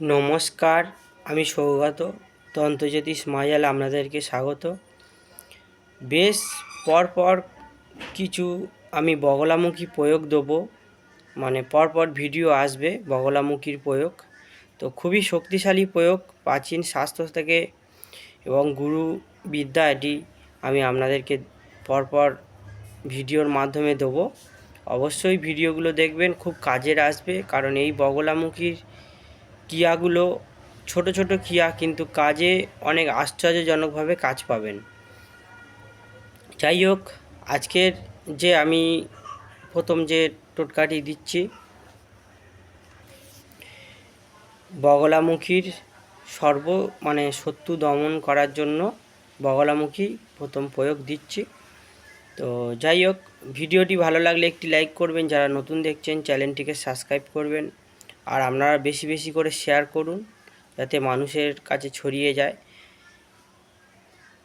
নমস্কার, আমি সৌগত তন্ত্রজ্যোতিষ মায়াল আপনাদেরকে স্বাগত। বেশ, পরপর কিছু আমি বগলামুখী প্রয়োগ দেবো মানে পরপর ভিডিও আসবে বগলামুখীর প্রয়োগ। তো খুবই শক্তিশালী প্রয়োগ, প্রাচীন শাস্ত্র থেকে এবং গুরু বিদ্যা এটি আমি আপনাদেরকে পরপর ভিডিওর মাধ্যমে দেবো। অবশ্যই ভিডিওগুলো দেখবেন, খুব কাজের আসবে, কারণ এই বগলামুখীর ক্রিয়াগুলো ছোট ছোট ক্রিয়া কিন্তু কাজে অনেক আশ্চর্যজনকভাবে কাজ পাবেন। যাই হোক আজকের যে আমি প্রথম যে টোটকাটি দিচ্ছি, বগলামুখীর সর্ব মানে শত্রু দমন করার জন্য বগলামুখী প্রথম প্রয়োগ দিচ্ছি। তো যাই হোক ভিডিওটি ভালো লাগলে একটি লাইক করবেন, যারা নতুন দেখছেন, চ্যানেলটিকে সাবস্ক্রাইব করবেন। আর আপনারা বেশি বেশি করে শেয়ার করুন, যাতে মানুষের কাছে ছড়িয়ে যায়।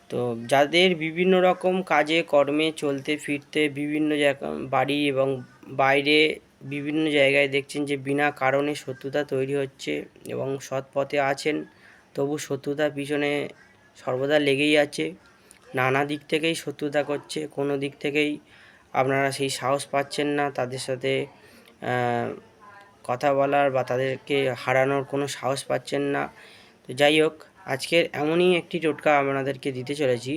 তো যাদের বিভিন্ন রকম কাজে, কর্মে চলতে, ফিরতে বিভিন্ন জায়গা, বাড়ি এবং বাইরে বিভিন্ন জায়গায় দেখছেন যে বিনা কারণে শত্রুতা তৈরি হচ্ছে এবং সৎ পথে আছেন, তবু শত্রুতার পিছনে সর্বদা লেগেই আছে। নানা দিক থেকেই শত্রুতা করছে, কোনো দিক থেকেই আপনারা সেই সাহস পাচ্ছেন না তাদের সাথে কথা বলার বা তাদেরকে হারানোর কোনো সাহস পাচ্ছেন না। তো যাই হোক, আজকের এমনই একটি টোটকা আপনাদেরকে দিতে চলেছি,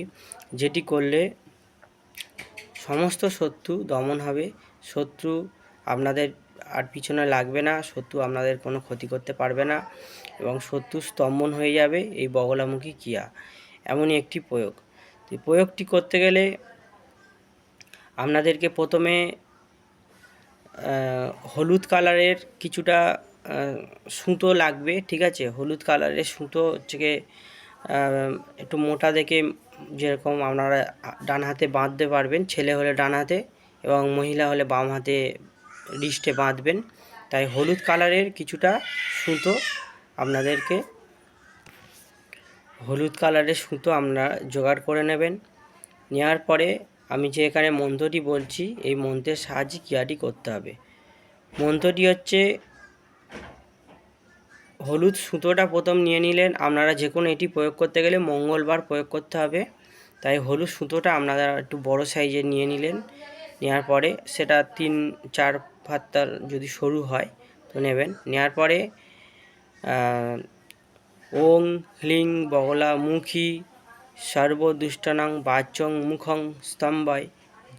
যেটি করলে সমস্ত শত্রু দমন হবে। শত্রু আপনাদের আর পিছনে লাগবে না, শত্রু আপনাদের কোনো ক্ষতি করতে পারবে না এবং শত্রু স্তম্ভন হয়ে যাবে এই বগলামুখী ক্রিয়া। এমনই একটি প্রয়োগ। তো প্রয়োগটি করতে গেলে আপনাদেরকে প্রথমে হলুদ কালারের কিছুটা সুতো লাগবে, ঠিক আছে? হলুদ কালারের সুতো হচ্ছে গিয়ে একটু মোটা দেখে যেরকম আপনারা ডান হাতে বাঁধতে পারবেন, ছেলে হলে ডান হাতে এবং মহিলা হলে বাম হাতে রিস্টে বাঁধবেন। তাই হলুদ কালারের কিছুটা সুতো আপনাদেরকে, হলুদ কালারের সুতো আপনারা জোগাড় করে নেবেন। নেওয়ার পরে আমি যে এখানে মন্ত্রটি বলছি, এই মন্ত্রের সাহায্যে ক্রিয়াটি করতে হবে। মন্ত্রটি হচ্ছে, হলুদ সুতোটা প্রথম নিয়ে নিলেন। আপনারা যে কোনো এটি প্রয়োগ করতে গেলে মঙ্গলবার প্রয়োগ করতে হবে। তাই হলুদ সুতোটা আপনারা একটু বড় সাইজের নিয়ে নিলেন। নেওয়ার পরে সেটা তিন, চার ফাত্তার যদি সরু হয় তো নেবেন। নেওয়ার পরে ওং হ্লিং বগলা, মুখী সর্বদুষ্টানাং বাচং মুখং স্তম্ভায়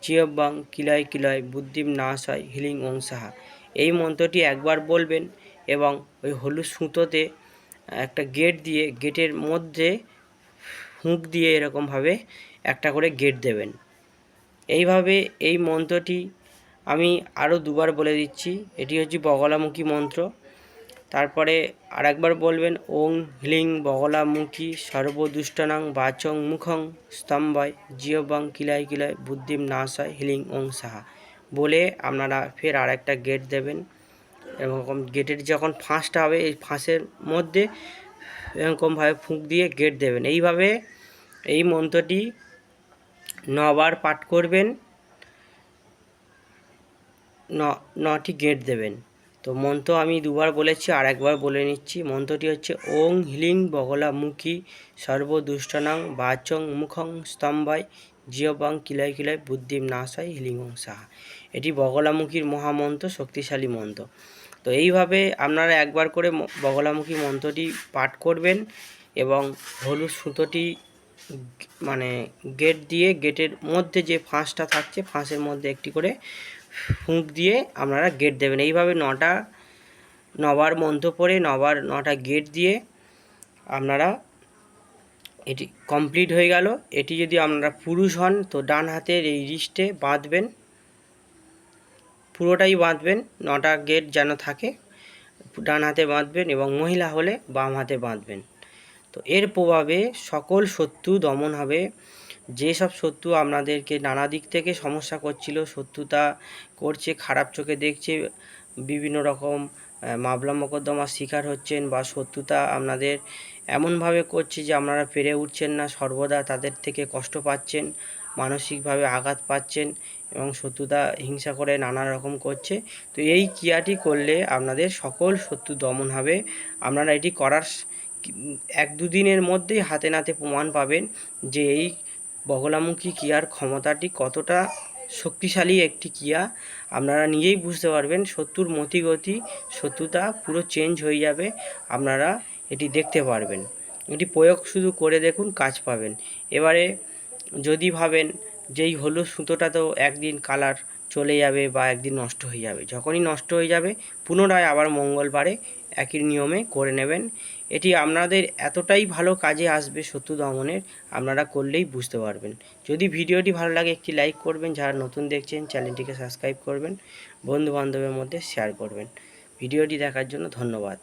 জিয়ব্বাং কিলয় কিলয় বুদ্ধিম নাশয় হিলিং সাহা এই মন্ত্রটি একবার বলবেন এবং ওই হলুদ সুতোতে একটা গেট দিয়ে গেটের মধ্যে হুঁক দিয়ে এরকমভাবে একটা করে গেট দেবেন। এইভাবে এই মন্ত্রটি আমি আরও দুবার বলে দিচ্ছি। এটি হচ্ছে বগলামুখী মন্ত্র। তারপরে আরেকবার বলবেন, ওং হ্লিং বগলামুখী সর্বদুষ্টনাং বাচং মুখং স্তম্ভয় জিয়বাং কিলায় কিলায় বুদ্ধিম নাশয় হিলিং ওং সাহা। বলে আপনারা ফের আরেকটা গেট দেবেন। এরকম গেটের যখন ফাঁসটা হবে, এই ফাঁসের মধ্যে এরকমভাবে ফুঁক দিয়ে গেট দেবেন। এইভাবে এই মন্ত্রটি নবার পাঠ করবেন নটি গেট দেবেন। তো মন্ত্র আমি দুবার বলেছি আর একবার বলে নিচ্ছি। মন্ত্রটি হচ্ছে, ওং হিলিং বগলামুখী সর্বদুষ্টনাং বাচং মুখং স্তম্ভায় জিয়বাং কিলাই কিলাই বুদ্ধিম নাশাই হিলিং সাহা। এটি বগলামুখীর মহামন্ত্র, শক্তিশালী মন্ত্র। তো এইভাবে আপনারা একবার করে বগলামুখী মন্ত্রটি পাঠ করবেন এবং হলুদ সুতোটি মানে গেট দিয়ে গেটের মধ্যে যে ফাঁসটা থাকছে, ফাঁসের মধ্যে একটি করে ফুঁক দিয়ে আপনারা গেট দেবেন। এইভাবে নটা, নবার মন্ত্র পড়ে নবার নটা গেট দিয়ে আপনারা এটি কমপ্লিট হয়ে গেল। এটি যদি আপনারা পুরুষ হন, তো ডান হাতের এই রিস্টে বাঁধবেন। পুরোটাই বাঁধবেন, নটা গেট যেন থাকে, ডান হাতে বাঁধবেন এবং মহিলা হলে বাম হাতে বাঁধবেন। তো এর প্রভাবে সকল শত্রু দমন হবে। যেসব শত্রু আপনাদেরকে নানা দিক থেকে সমস্যা করছিল, শত্রুতা করছে, খারাপ চোখে দেখছে, বিভিন্ন রকম মামলা মোকদ্দমার শিকার হচ্ছেন বা শত্রুতা আপনাদের এমনভাবে করছে যে আপনারা পেরে উঠছেন না, সর্বদা তাদের থেকে কষ্ট পাচ্ছেন, মানসিকভাবে আঘাত পাচ্ছেন এবং শত্রুতা হিংসা করে নানা রকম করছে। তো এই ক্রিয়াটি করলে আপনাদের সকল শত্রু দমন হবে। আপনারা এটি করার এক দুদিনের মধ্যেই হাতে নাতে প্রমাণ পাবেন যে এই বগলামুখী ক্রিয়ার ক্ষমতাটি কতটা শক্তিশালী একটি ক্রিয়া, আপনারা নিজেই বুঝতে পারবেন। শত্রুর মতিগতি, শত্রুতা পুরো চেঞ্জ হয়ে যাবে, আপনারা এটি দেখতে পারবেন। এটি প্রয়োগ শুধু করে দেখুন, কাজ পাবেন। এবারে যদি ভাবেন যেই হলুদ সুতোটা তো একদিন কালার চলে যাবে বা একদিন নষ্ট হয়ে যাবে, যখনই নষ্ট হয়ে যাবে, পুনরায় আবার মঙ্গলবারে একই নিয়মে করে নেবেন। এটি আপনাদের এতটাই ভালো কাজে আসবে শত্রু দমনের, আপনারা করলেই বুঝতে পারবেন। যদি ভিডিওটি ভালো লাগে, একটি লাইক করবেন, যারা নতুন দেখছেন, চ্যানেলটিকে সাবস্ক্রাইব করবেন বন্ধু বান্ধবের মধ্যে শেয়ার করবেন। ভিডিওটি দেখার জন্য ধন্যবাদ।